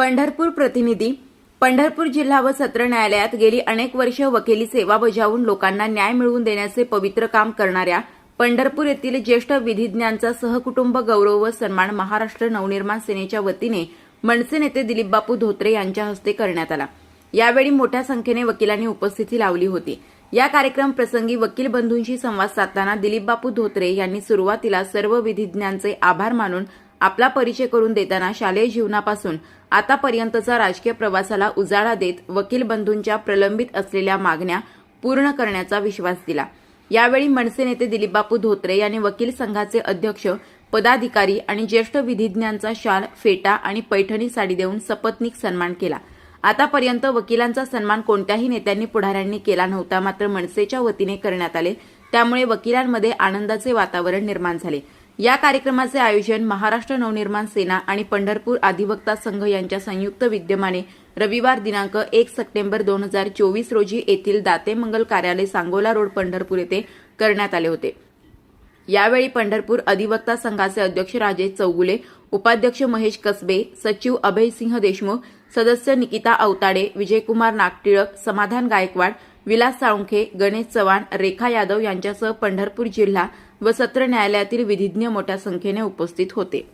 पंढरपूर प्रतिनिधी पंढरपूर जिल्हा व सत्र न्यायालयात गेली अनेक वर्ष वकिली सेवा बजावून लोकांना न्याय मिळवून देण्याचे पवित्र काम करणाऱ्या पंढरपूर येथील ज्येष्ठ विधिज्ञांचा सहकुटुंब गौरव व सन्मान महाराष्ट्र नवनिर्माण सेनेच्या वतीने मनसे नेते दिलीप बापू धोत्रे यांच्या हस्ते करण्यात आला. यावेळी मोठ्या संख्येने वकिलांनी उपस्थिती लावली होती. या कार्यक्रम प्रसंगी वकील बंधूंशी संवाद साधताना दिलीप बापू धोत्रे यांनी सुरुवातीला सर्व विधिज्ञांचे आभार मानून आपला परिचय करून देताना शालेय जीवनापासून आतापर्यंतचा राजकीय प्रवासाला उजाळा देत वकील बंधूंच्या प्रलंबित असलेल्या मागण्या पूर्ण करण्याचा विश्वास दिला. यावेळी मनसे नेते दिलीपबापू धोत्रे यांनी वकील संघाचे अध्यक्ष पदाधिकारी आणि ज्येष्ठ विधिज्ञांचा शाल फेटा आणि पैठणी साडी देऊन सपत्नीक सन्मान केला. आतापर्यंत वकिलांचा सन्मान कोणत्याही नेत्यांनी पुढाऱ्यांनी केला नव्हता मात्र मनसेच्या वतीने करण्यात आले. त्यामुळे वकिलांमध्ये आनंदाचे वातावरण निर्माण झाले. या कार्यक्रमाचे आयोजन महाराष्ट्र नवनिर्माण सेना आणि पंढरपूर अधिवक्ता संघ यांच्या संयुक्त विद्यमाने रविवार दिनांक एक सप्टेंबर दोन हजार चोवीस रोजी येथील दातेमंगल कार्यालय सांगोला रोड पंढरपूर येथे करण्यात आले होते. यावेळी पंढरपूर अधिवक्ता संघाचे अध्यक्ष राजेश चौगुले उपाध्यक्ष महेश कसबे सचिव अभयसिंह देशमुख सदस्य निकिता अवताडे विजयकुमार नागटिळक समाधान गायकवाड विलास साळुंखे गणेश चव्हाण रेखा यादव यांच्यासह पंढरपूर जिल्हा व सत्र न्यायालयातील विधिज्ञ मोठ्या संख्येने उपस्थित होते.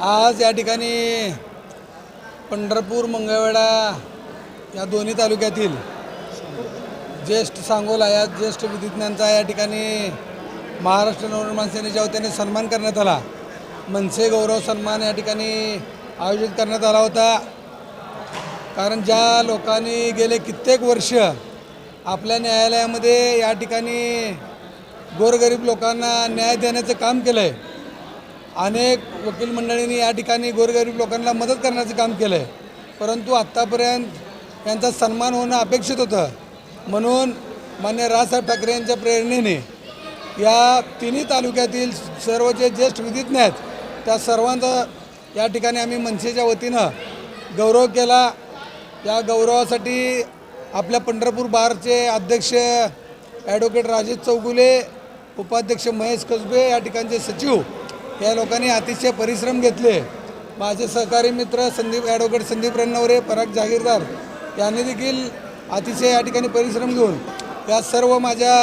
आज या ठिकाणी पंढरपूर मंगळवेढा या दोन्ही तालुक्यातील ज्येष्ठ सांगोला या ज्येष्ठ विधिज्ञांचा या ठिकाणी महाराष्ट्र नवनिर्माण सेनेच्या वतीने सन्मान करण्यात आला. मनसे गौरव सन्मान या ठिकाणी आयोजित करण्यात आला होता. कारण ज्या लोकांनी गेले कित्येक वर्ष आपल्या न्यायालयामध्ये या ठिकाणी गोरगरीब लोकांना न्याय देण्याचं काम केलं आहे अनेक वकील मंडळींनी या ठिकाणी गोरगरीब लोकांना मदत करण्याचं काम केलं आहे परंतु आत्तापर्यंत यांचा सन्मान होणं अपेक्षित होतं. म्हणून मान्य राजसाहेब ठाकरे यांच्या प्रेरणेने या तिन्ही तालुक्यातील सर्व जे ज्येष्ठ विधिज्ञ आहेत त्या सर्वांचा या ठिकाणी आम्ही मनसेच्या वतीनं गौरव केला. या गौरवासाठी आपल्या पंढरपूर बारचे अध्यक्ष ॲडव्होकेट राजेश चौगुले उपाध्यक्ष महेश कसबे या ठिकाणचे सचिव या लोकांनी अतिशय परिश्रम घेतले. माझे सहकारी मित्र संदीप ॲडव्होकेट संदीप रणनवरे पराग जागीरदार यांनी देखील अतिशय या ठिकाणी परिश्रम घेऊन या सर्व माझ्या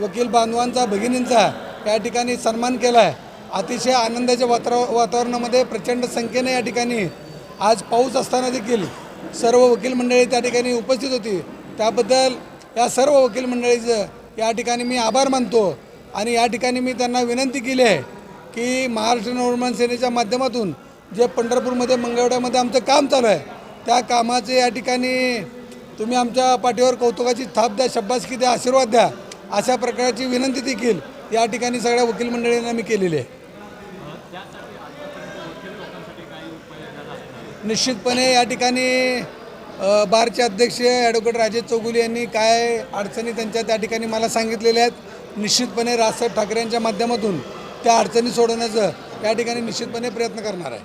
वकील बांधवांचा भगिनींचा या ठिकाणी सन्मान केला आहे अतिशय आनंदाच्या वातावर वातावरणामध्ये प्रचंड संख्येने या ठिकाणी आज पाऊस असताना देखील सर्व वकील मंडळी त्या ठिकाणी उपस्थित होती. त्याबद्दल या सर्व वकील मंडळीचं या ठिकाणी मी आभार मानतो आणि या ठिकाणी मी त्यांना विनंती केली आहे की महाराष्ट्र नवनिर्माण सेनेच्या माध्यमातून जे पंढरपूरमध्ये मंगळवाड्यामध्ये आमचं काम चालू आहे त्या कामाचे या ठिकाणी तुम्ही आमच्या पाठीवर कौतुकाची थाप द्या शब्बासकी द्या आशीर्वाद द्या अशा प्रकारची विनंती देखील या ठिकाणी सगळ्या वकील मंडळींना मी केलेली आहे. निश्चितपणे या ठिकाणी बारचे अध्यक्ष ॲडव्होकेट राजेश चौगुले यांनी काय अडचणी त्यांच्या त्या ठिकाणी मला सांगितलेल्या आहेत निश्चितपणे राजसाहेब ठाकरे यांच्या माध्यमातून त्या अडचणी सोडवण्याचं या ठिकाणी निश्चितपणे प्रयत्न करणार आहे.